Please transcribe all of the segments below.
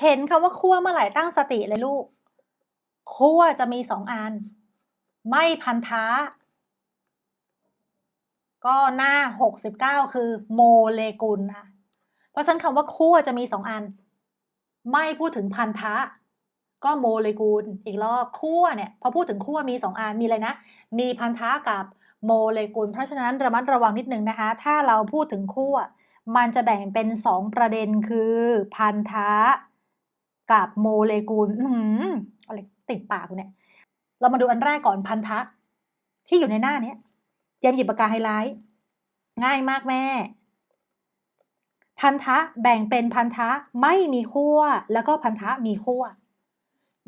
เห็นคำว่าขั้วเมื่อไหร่ตั้งสติเลยลูกขั้วจะมีสองอัน ไม่พันธะก็หน้าหกสิบเก้าคือโมเลกุลค่ะเพราะฉะนั้นคำว่าขั้วจะมีสองอัน ไม่พูดถึงพันธะ ก็โมเลกุลอีกรอบขั้วเนี่ยพอพูดถึงขั้วมีสองอันมีอะไรนะ มีพันธะกับโมเลกุล เพราะฉะนั้นระมัดระวังนิดนึงนะคะ ถ้าเราพูดถึงขั้วมันจะแบ่งเป็นสองประเด็นคือพันธะ กับโมเลกุลอื้อะไรติดปากเนี่ย เรามาดูอันแรกก่อนพันธะ ที่อยู่ในหน้าเนี้ยเตรียมหยิบปากกาไฮไลท์ง่ายมากแม่ พันธะแบ่งเป็นพันธะไม่มีขั้วแล้วก็พันธะมีขั้ว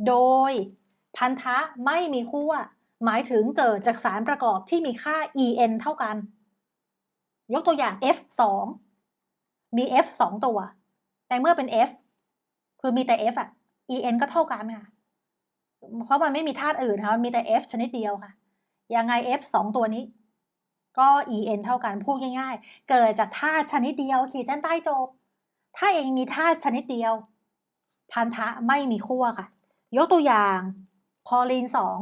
โดยพันธะไม่มีขั้วหมายถึงเกิดจากสารประกอบที่มีค่า en เท่ากัน ยกตัวอย่าง f 2มี f 2ตัวแต่เมื่อเป็น f คือมีแต่ f อะ en ก็เท่ากันค่ะ เพราะมันไม่มีธาตุอื่นค่ะมันมีแต่ f ชนิดเดียวค่ะ ยังไง f 2ตัวนี้ ก็ en เท่ากัน พูดง่ายๆ เกิดจากธาตุชนิดเดียว ขีดเส้นใต้จบ ถ้าเองมีธาตุชนิดเดียว พันธะไม่มีขั้วค่ะ ยกตัวอย่างคอรีนสอง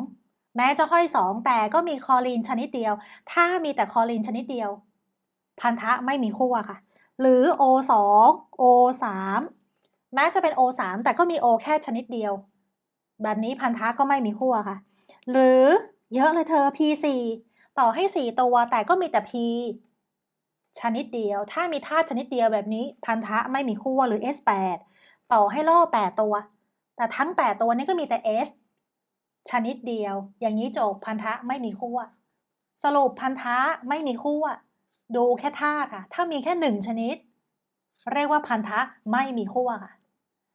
แม้จะห้อยสองแต่ก็มีคอรีนชนิดเดียว ถ้ามีแต่คอรีนชนิดเดียว พันธะไม่มีขั้วค่ะ หรือ O สอง O สาม แม้จะเป็น O สามแต่ก็มี O แค่ชนิดเดียว แบบนี้พันธะก็ไม่มีขั้วค่ะ หรือเยอะเลยเธอ P สี่ต่อให้สี่ตัวแต่ก็มีแต่ P ชนิดเดียว ถ้ามีธาตุชนิดเดียวแบบนี้ พันธะไม่มีขั้วหรือ S แปดต่อให้ล่อแปดตัว แต่ทั้งแปดตัวนี้ก็มีแต่ S ชนิดเดียว อย่างนี้จบพันธะไม่มีขั้วสรุปพันธะไม่มีขั้วดูแค่ธาตุค่ะ ถ้ามีแค่หนึ่งชนิด เรียกว่าพันธะไม่มีขั้วค่ะ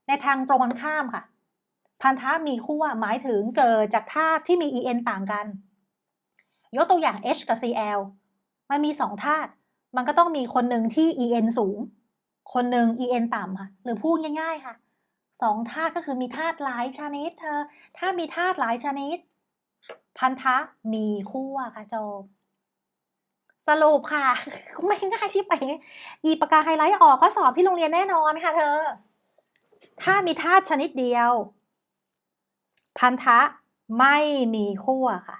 ในทางตรงกันข้ามค่ะ พันธะมีขั้วหมายถึงเกิดจากธาตุที่มี en ต่างกัน ยกตัวอย่าง H กับ Cl มันมีสองธาตุมันก็ต้องมีคนหนึ่งที่ en สูง คนหนึ่ง en ต่ำค่ะหรือพูดง่าย ๆ ค่ะสองธาตุก็คือมีธาตุหลายชนิด เธอ ถ้ามีธาตุหลายชนิด พันธะมีขั้วค่ะจบสรุปค่ะ ไม่ง่ายที่ไปหยีปากกาไฮไลท์ออกก็สอบที่โรงเรียนแน่นอนค่ะเธอ ถ้ามีธาตุชนิดเดียว พันธะไม่มีขั้วค่ะ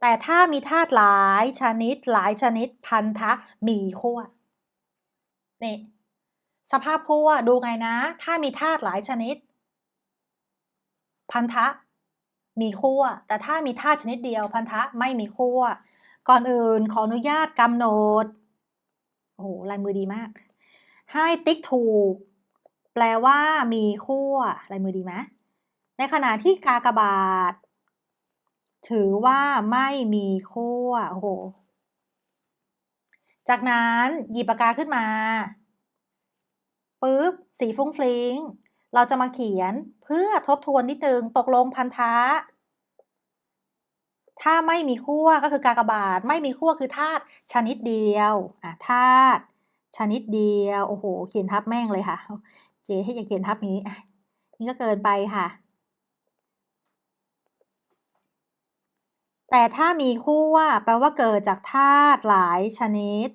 แต่ถ้ามีธาตุหลายชนิดหลายชนิด พันธะมีขั้วนี่สภาพขั้วดูไงนะ ถ้ามีธาตุหลายชนิด พันธะมีขั้วแต่ถ้ามีธาตุชนิดเดียว พันธะไม่มีขั้วก่อนอื่นขออนุญาตกำหนดโอ้โหลายมือดีมาก ให้ติ๊กถูก แปลว่ามีขั้วลายมือดีไหมในขณะที่กากบาท ถือว่าไม่มีขั้วโอ้โห จากนั้นหยิบปากกาขึ้นมาปุ๊บสีฟุ้งฟลิงเราจะมาเขียนเพื่อทบทวนนิดนึงตกลงพันธะ ถ้าไม่มีขั้วก็คือกากบาท ไม่มีขั้วคือธาตุชนิดเดียวอะธาตุชนิดเดียว โอ้โห เขียนทับแม่งเลยค่ะ เจให้ย่าเขียนทับนี้ นี่ก็เกินไปค่ะ แต่ถ้ามีขั้วแปลว่าเกิดจากธาตุหลายชนิด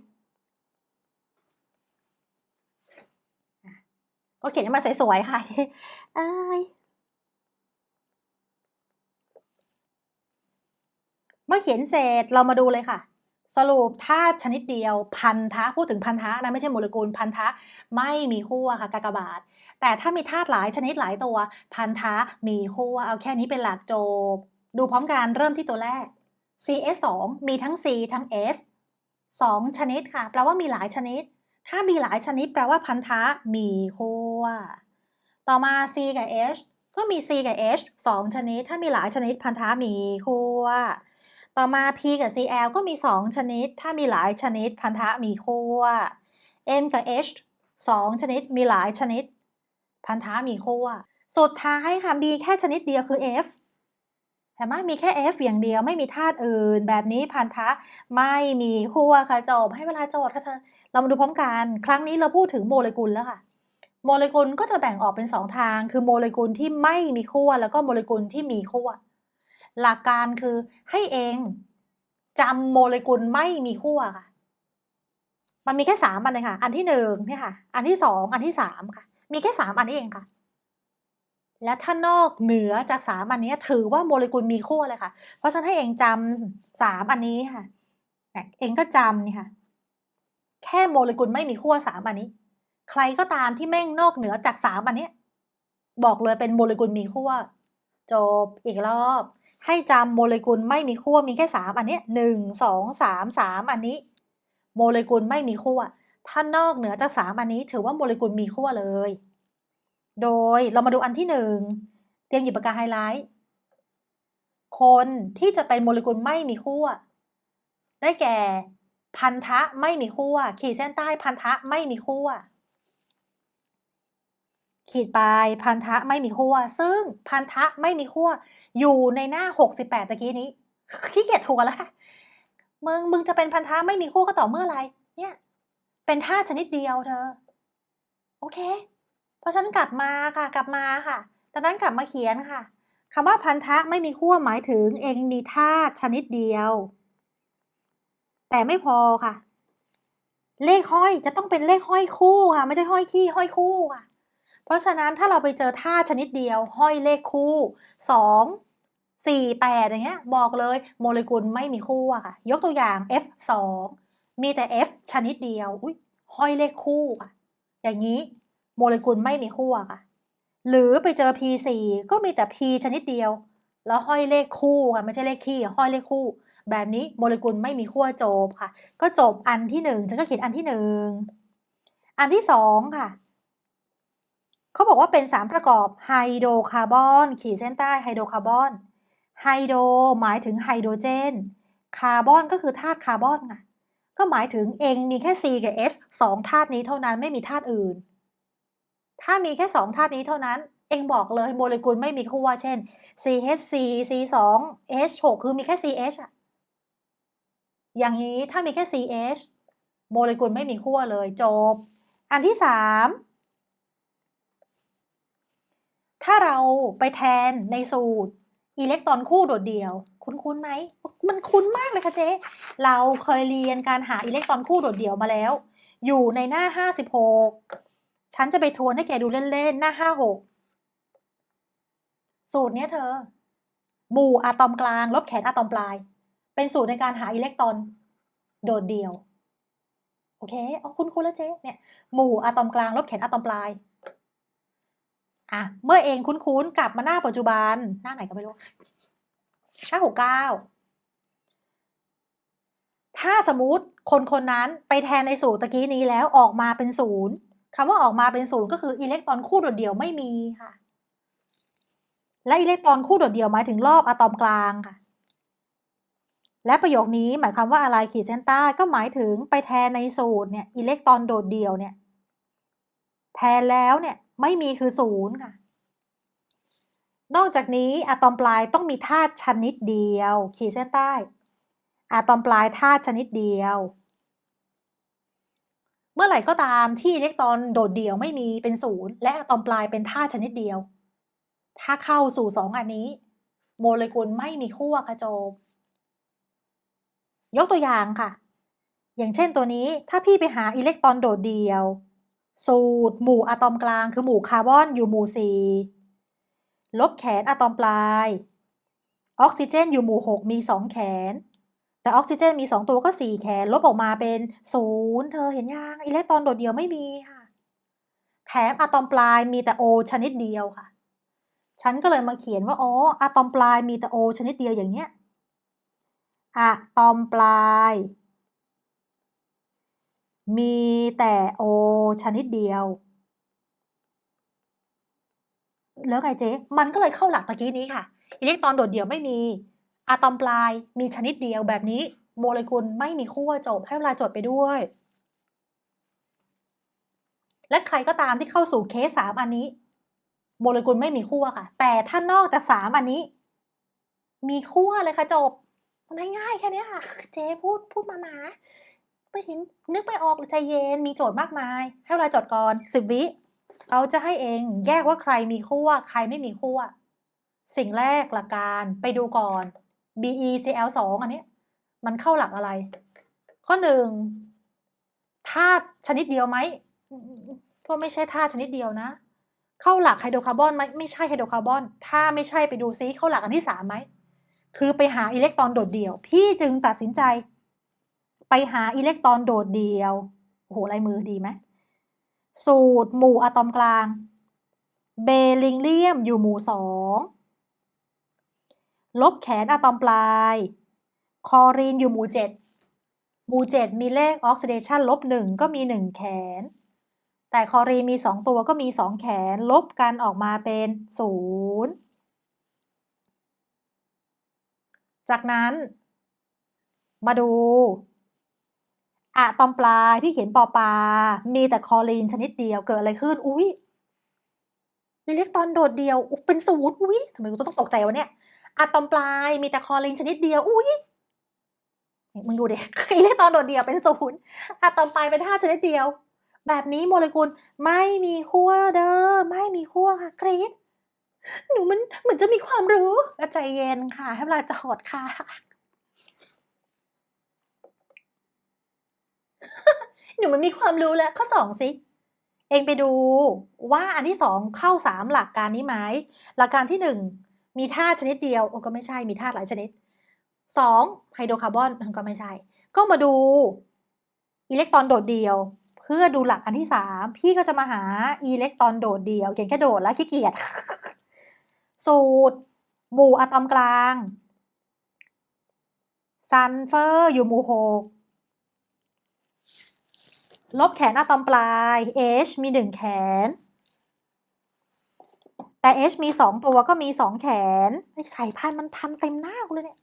ก็เขียนให้มันสวยๆค่ะเอ้ยเมื่อเขียนเสร็จเรามาดูเลยค่ะ สรุปธาตุชนิดเดียวพันธะพูดถึงพันธะนะไม่ใช่โมเลกุลพันธะไม่มีขั้วค่ะกากบาท แต่ถ้ามีธาตุหลายชนิดหลายตัว พันธะมีขั้วเอาแค่นี้เป็นหลักจบ ดูพร้อมกันเริ่มที่ตัวแรก CS 2มีทั้ง C ทั้ง S สองชนิดค่ะแปลว่ามีหลายชนิด ถ้ามีหลายชนิดแปลว่าพันธะมีขั้วต่อมา C กับ H ก็มี C กับ H สองชนิด ถ้ามีหลายชนิดพันธะมีขั้ว ต่อมา P กับ Cl ก็มี 2 ชนิด ถ้ามีหลายชนิดพันธะมีขั้ว N กับ H 2 ชนิดมีหลายชนิด พันธะมีขั้วสุดท้ายค่ะมีแค่ชนิดเดียวคือ F แต่ไม่มีแค่ F อย่างเดียวไม่มีธาตุอื่น แบบนี้พันธะไม่มีขั้วค่ะจบให้เวลาโจทย์ค่ะเธอเรามาดูพร้อมกัน ครั้งนี้เราพูดถึงโมเลกุลแล้วค่ะโมเลกุลก็จะแบ่งออกเป็น 2 ทาง คือโมเลกุลที่ไม่มีขั้วแล้วก็โมเลกุลที่มีขั้ว หลักการคือให้เองจำโมเลกุลไม่มีขั้วค่ะ มันมีแค่สามอันเลยค่ะ อันที่หนึ่งเนี่ยค่ะ อันที่สอง อันที่สามค่ะ มีแค่สามอันนี้เองค่ะ และถ้านอกเหนือจากสามอันนี้ถือว่าโมเลกุลมีขั้วเลยค่ะ เพราะฉะนั้นให้เองจำสามอันนี้ค่ะ เองก็จำนี่ค่ะ แค่โมเลกุลไม่มีขั้วสามอันนี้ ใครก็ตามที่แม่งนอกเหนือจากสามอันนี้ บอกเลยเป็นโมเลกุลมีขั้วจบอีกรอบ ให้จำโมเลกุลไม่มีขั้วมีแค่สามอันนี้หนึ่งสองสามสามอันนี้ โมเลกุลไม่มีขั้วถ้านอกเหนือจากสามอันนี้ ถือว่าโมเลกุลมีขั้วเลย โดยเรามาดูอันที่หนึ่งเตรียมหยิบปากกาไฮไลท์คนที่จะเป็นโมเลกุลไม่มีขั้วได้แก่ พันธะไม่มีขั้วขีดเส้นใต้พันธะไม่มีขั้วขีดปลายพันธะไม่มีขั้วซึ่งพันธะไม่มีขั้ว อยู่ในหน้าหกสิบแปดตะกี้นี้ขี้เกียจถูกแล้วมึงมึงจะเป็นพันธะไม่มีขั้วก็ต่อเมื่อไรเนี่ย เป็นธาชนิดเดียวเธอ โอเค เพราะฉันกลับมาค่ะ กลับมาค่ะดังนั้นกลับมาเขียนค่ะคำว่าพันธะไม่มีขั้วหมายถึงเองมีธาชนิดเดียว แต่ไม่พอค่ะ เลขห้อยจะต้องเป็นเลขห้อยคู่ค่ะ ไม่ใช่ห้อยขี้ห้อยคู่ค่ะ เพราะฉะนั้นถ้าเราไปเจอธาชนิดเดียว ห้อยเลขคู่สอง สี่แปดอย่างเงี้ยบอกเลยโมเลกุลไม่มีคู่อะค่ะ ยกตัวอย่าง F สองมีแต่ F ชนิดเดียว อุ้ยห้อยเลขคู่ค่ะอย่างนี้โมเลกุลไม่มีคู่อะค่ะ หรือไปเจอ P สี่ก็มีแต่ P ชนิดเดียว แล้วห้อยเลขคู่ค่ะไม่ใช่เลขคี่ห้อยเลขคู่ แบบนี้โมเลกุลไม่มีขั้วจบค่ะ ก็จบอันที่หนึ่งฉันก็เขียนอันที่หนึ่งอันที่สองค่ะเขาบอกว่าเป็นสารประกอบไฮโดรคาร์บอน ขีดเส้นใต้ไฮโดรคาร์บอน ไฮโดรหมายถึงไฮโดรเจน คาร์บอนก็คือธาตุคาร์บอนค่ะก็หมายถึงเองมีแค่ C กับ H สองธาตุนี้เท่านั้นไม่มีธาตุอื่น ถ้ามีแค่สองธาตุนี้เท่านั้น เองบอกเลยโมเลกุลไม่มีขั้วเช่น CH4 C2 H6 คือมีแค่ CH อะอย่างนี้ถ้ามีแค่ CH โมเลกุลไม่มีขั้วเลยจบ อันที่สามถ้าเราไปแทนในสูตร อิเล็กตรอนคู่โดดเดี่ยว คุ้นๆไหม มันคุ้นมากเลยค่ะเจ๊เราเคยเรียนการหาอิเล็กตรอนคู่โดดเดี่ยวมาแล้ว อยู่ในหน้าห้าสิบหกฉันจะไปทวนให้แกดูเล่นๆ หน้าห้าหกสูตรเนี้ยเธอ หมู่อะตอมกลาง ลบแขนอะตอมปลาย เป็นสูตรในการหาอิเล็กตรอนโดดเดี่ยว โอเค เอาคุณคุณแล้วเจ๊เนี่ย หมู่อะตอมกลาง ลบแขนอะตอมปลาย อะเมื่อเองคุ้นๆกลับมาหน้าปัจจุบันหน้าไหนก็ไม่รู้ห้าหกเก้าถ้าสมมติคนคนนั้นไปแทนในสูตรตะกี้นี้แล้วออกมาเป็นศูนย์คำว่าออกมาเป็นศูนย์ก็คืออิเล็กตรอนคู่โดดเดี่ยวไม่มีค่ะ และอิเล็กตรอนคู่โดดเดี่ยวหมายถึงรอบอะตอมกลางค่ะ และประโยคนี้หมายความว่าอะไรขีดเส้นใต้ก็หมายถึงไปแทนในสูตรเนี่ยอิเล็กตรอนโดดเดี่ยวเนี่ยแทนแล้วเนี่ย ไม่มีคือศูนย์ค่ะ นอกจากนี้อะตอมปลายต้องมีธาตุชนิดเดียว ขีดเส้นใต้อะตอมปลายธาตุชนิดเดียว เมื่อไหร่ก็ตามที่อิเล็กตรอนโดดเดี่ยวไม่มีเป็นศูนย์และอะตอมปลายเป็นธาตุชนิดเดียว ถ้าเข้าสู่สองอันนี้ โมเลกุลไม่มีขั้วค่ะโจบยกตัวอย่างค่ะ อย่างเช่นตัวนี้ถ้าพี่ไปหาอิเล็กตรอนโดดเดี่ยว สูตร หมู่อะตอมกลางคือหมู่คาร์บอนอยู่หมู่สี่ลบแขนอะตอมปลาย ออกซิเจนอยู่หมู่หกมีสองแขน แต่ออกซิเจนมีสองตัวก็สี่แขน ลบออกมาเป็นศูนย์เธอเห็นยังอิเล็กตรอนโดดเดี่ยวไม่มีค่ะ แถมอะตอมปลายมีแต่โอชนิดเดียวค่ะ ฉันก็เลยมาเขียนว่าอ๋ออะตอมปลายมีแต่โอชนิดเดียวอย่างเนี้ยอะตอมปลาย มีแต่โอชนิดเดียว แล้วไงเจ๊มันก็เลยเข้าหลักตะกี้นี้ค่ะ อิเล็กตรอนโดดเดี่ยวไม่มี อะตอมปลายมีชนิดเดียวแบบนี้ โมเลกุลไม่มีขั้วจบให้เวลาจดไปด้วย และใครก็ตามที่เข้าสู่เคสสามอันนี้ โมเลกุลไม่มีขั้วค่ะ แต่ถ้านอกจากสามอันนี้ มีขั้วเลยค่ะจบมันง่ายๆแค่นี้ค่ะ เจ๊พูดพูดมาหมา ไม่เห็น นึกไม่ออกใจเย็นมีโจทย์มากมาย ให้เวลาจดก่อนสิบวิเราจะให้เองแยกว่าใครมีขั้วใครไม่มีขั้วสิ่งแรกหลักการไปดูก่อน BeCl สองอันนี้ มันเข้าหลักอะไร ข้อหนึ่งธาตุชนิดเดียวไหมก็ไม่ใช่ธาตุชนิดเดียวนะ เข้าหลักไฮโดรคาร์บอนไหมไม่ใช่ไฮโดรคาร์บอน ถ้าไม่ใช่ไปดูซิเข้าหลักอันที่สามไหม คือไปหาอิเล็กตรอนโดดเดี่ยว พี่จึงตัดสินใจ ไปหาอิเล็กตรอนโดดเดียว โอ้โหลายมือดีไหม สูตรหมู่อะตอมกลาง เบริงเลียมอยู่หมู่สองลบแขนอะตอมปลาย คอรีนอยู่หมู่เจ็ดหมู่เจ็ดมีเลขออกซิเดชันลบหนึ่งก็มีหนึ่งแขน แต่คอรีนมีสองตัวก็มีสองแขน ลบกันออกมาเป็นศูนย์จากนั้นมาดู อะตอมปลายพี่เขียนปอปา มีแต่คอลีนชนิดเดียวเกิดอะไรขึ้น อุ้ยอิเล็กตรอนโดดเดียวอุ๊เป็นศูนย์อุ้ยทำไมกูต้องตกใจวะเนี่ยอะตอมปลายมีแต่คอลีนชนิดเดียว อุ้ยมึงดูเด็กอิเล็กตรอนโดดเดียวเป็นศูนย์อะตอมปลายเป็นธาตุชนิดเดียว แบบนี้โมเลกุลไม่มีขั้วเด้อไม่มีขั้วค่ะเกรดหนูมันเหมือนจะมีความรู้แล้วใจเย็นค่ะให้เวลาจอดค่ะ หนูมันมีความรู้แล้วข้อสองสิเองไปดูว่าอันที่สองเข้าสามหลักการนี้ไหมหลักการที่หนึ่งมีธาตุชนิดเดียวโอ้ก็ไม่ใช่มีธาตุหลายชนิดสองไฮโดรคาร์บอนก็ไม่ใช่ ก็มาดูอิเล็กตรอนโดดเดียว เพื่อดูหลักอันที่สามพี่ก็จะมาหาอิเล็กตรอนโดดเดียวเขียนแค่โดดแล้วขี้เกียจสูตรหมู่อะตอมกลางซัลเฟอร์อยู่หมู่หก ลบแขนอะตอมปลาย H มีหนึ่งแขน แต่ H มีสองตัวก็มีสองแขนไอ้สายพันธุ์มันพันเต็มหน้ากูเลยเนี่ย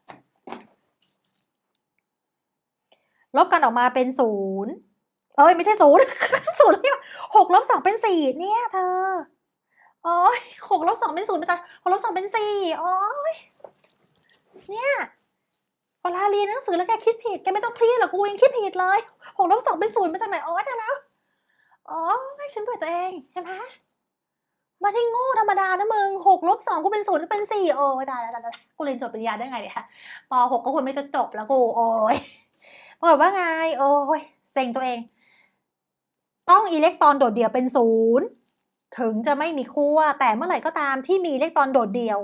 ลบกันออกมาเป็นศูนย์เอ้ย ไม่ใช่ศูนย์ศูนย์หกลบสองเป็นสี่เนี่ยเธอโอ้ยหกลบสองเป็นศูนย์ไปจ้ะหกลบสองเป็นสี่โอ้ยเนี่ย เวลาเรียนหนังสือแล้วแกคิดผิดแกไม่ต้องเครียดหรอกกูยังคิดผิดเลยหกลบสองเป็นศูนย์มาจากไหนอ๋อจากแล้วอ๋อให้ฉันเปิดตัวเองเห็นไหมมาได้โง่ธรรมดานะมึงหกลบสองกูเป็นศูนย์เป็นสี่โอ้ยตายแล้วตายแล้วกูเรียนจบปริญญาได้ไงเนี่ยปหกก็ควรไม่จะจบแล้วกูโอ้ยปรากฏว่าไง โอ้ยเซ็งตัวเอง ต้องอิเล็กตรอนโดดเดี่ยวเป็นศูนย์ถึงจะไม่มีขั้วแต่เมื่อไหร่ก็ตามที่มีอิเล็กตรอนโดดเดี่ยว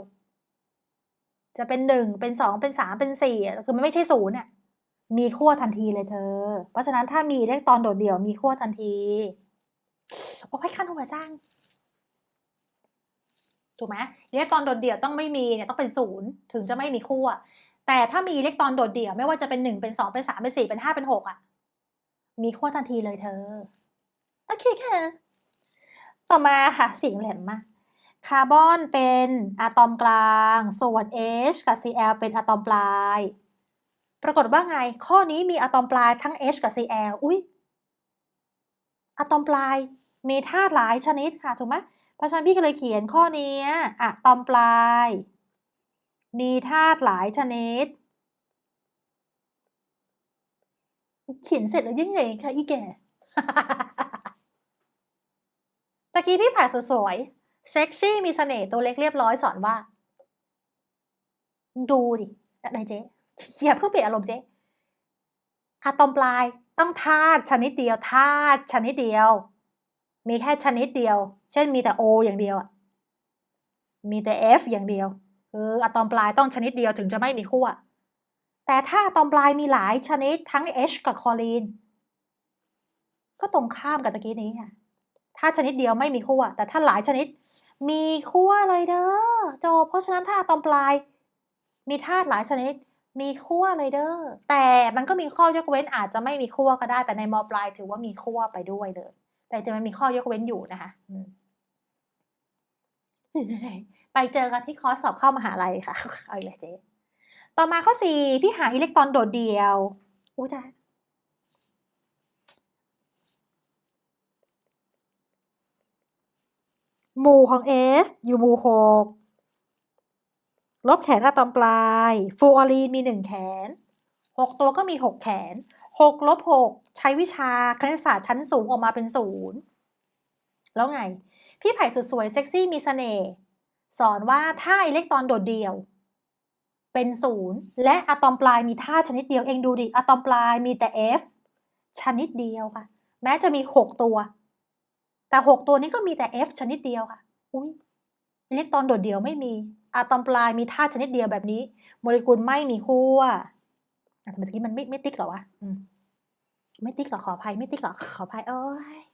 จะเป็นหนึ่งเป็นสองเป็นสามเป็นสี่คือมันไม่ใช่ศูนย์เนี่ยมีขั้วทันทีเลยเธอ เพราะฉะนั้นถ้ามีอิเล็กตรอนโดดเดี่ยวมีขั้วทันที โอ้ยขั้นหัวจ้างถูกไหมอิเล็กตรอนโดดเดี่ยวต้องไม่มีเนี่ยต้องเป็นศูนย์ถึงจะไม่มีขั้วแต่ถ้ามีอิเล็กตรอนโดดเดี่ยวไม่ว่าจะเป็นหนึ่งเป็นสองเป็นสามเป็นสี่เป็นห้าเป็นหกอะ มีขั้วทันทีเลยเธอ โอเคค่ะ ต่อมาค่ะสิ่งแหลมมาก คาร์บอนเป็นอะตอมกลาง ส่วน H กับ Cl เป็นอะตอมปลาย ปรากฏว่าไง ข้อนี้มีอะตอมปลายทั้ง H กับ Cl อุ้ยอะตอมปลายมีธาตุหลายชนิดค่ะ ถูกไหมเพราะฉะนั้นพี่ก็เลยเขียนข้อนี้อะตอมปลาย มีธาตุหลายชนิด เขียนเสร็จแล้วยังไงคะอีแก่ตะกี้พี่ผ่ายสวยๆ เซ็กซี่มีเสน่ห์ตัวเล็กเรียบร้อยสอนว่า ดูดิไหนเจ๊อย่าเพิ่งเปลี่ยนอารมณ์เจ๊อะตอมปลายต้องธาตุชนิดเดียวธาตุชนิดเดียว มีแค่ชนิดเดียว เช่นมีแต่ O ออย่างเดียวอะมีแต่ F อฟอย่างเดียวคืออะตอมปลายต้องชนิดเดียวถึงจะไม่มีขั้วแต่ถ้าอะตอมปลายมีหลายชนิดทั้ง H กับคอรีนก็ตรงข้ามกับตะกี้นี้ค่ะถ้าชนิดเดียวไม่มีขั้วแต่ถ้าหลายชนิด มีขั้วเลยเด้อจบเพราะฉะนั้นถ้าอะตอมปลาย มีธาตุหลายชนิด มีขั้วเลยเด้อแต่มันก็มีข้อยกเว้นอาจจะไม่มีขั้วก็ได้ แต่ในมปลายถือว่ามีขั้วไปด้วยเลย แต่จะมันมีข้อยกเว้นอยู่นะคะไปเจอกันที่คอร์สสอบเข้ามหาลัยค่ะเอาอีกเลยเจ๊ต่อมาข้อสี่พี่หาอิเล็กตรอนโดดเดี่ยวอุ้ยตาย หมู่ของ S อยู่หมู่หกลบแขนอะตอมปลาย ฟูออรีนมีหนึ่งแขนหกตัวก็มีหกแขนหกลบหกใช้วิชาคณิตศาสตร์ชั้นสูงออกมาเป็นศูนย์แล้วไง พี่ไผ่สุดสวยเซ็กซี่มีเสน่ห์สอนว่าถ้าอิเล็กตรอนโดดเดี่ยว เป็นศูนย์และอะตอมปลายมีธาตุชนิดเดียวเองดูดิอะตอมปลายมีแต่ F ชนิดเดียวค่ะ แม้จะมีหกตัว แต่หกตัวนี้ก็มีแต่ F ชนิดเดียวค่ะ อุ้ยอิเล็กตรอนโดดเดี่ยวไม่มี อะตอมปลายมีธาตุชนิดเดียวแบบนี้ โมเลกุลไม่มีคู่อะแต่เมื่อกี้มันไม่ไม่ติ๊กหรอวะ อืม ไม่ติ๊กหรอขออภัยไม่ติ๊กหรอขออภัยเอ้ย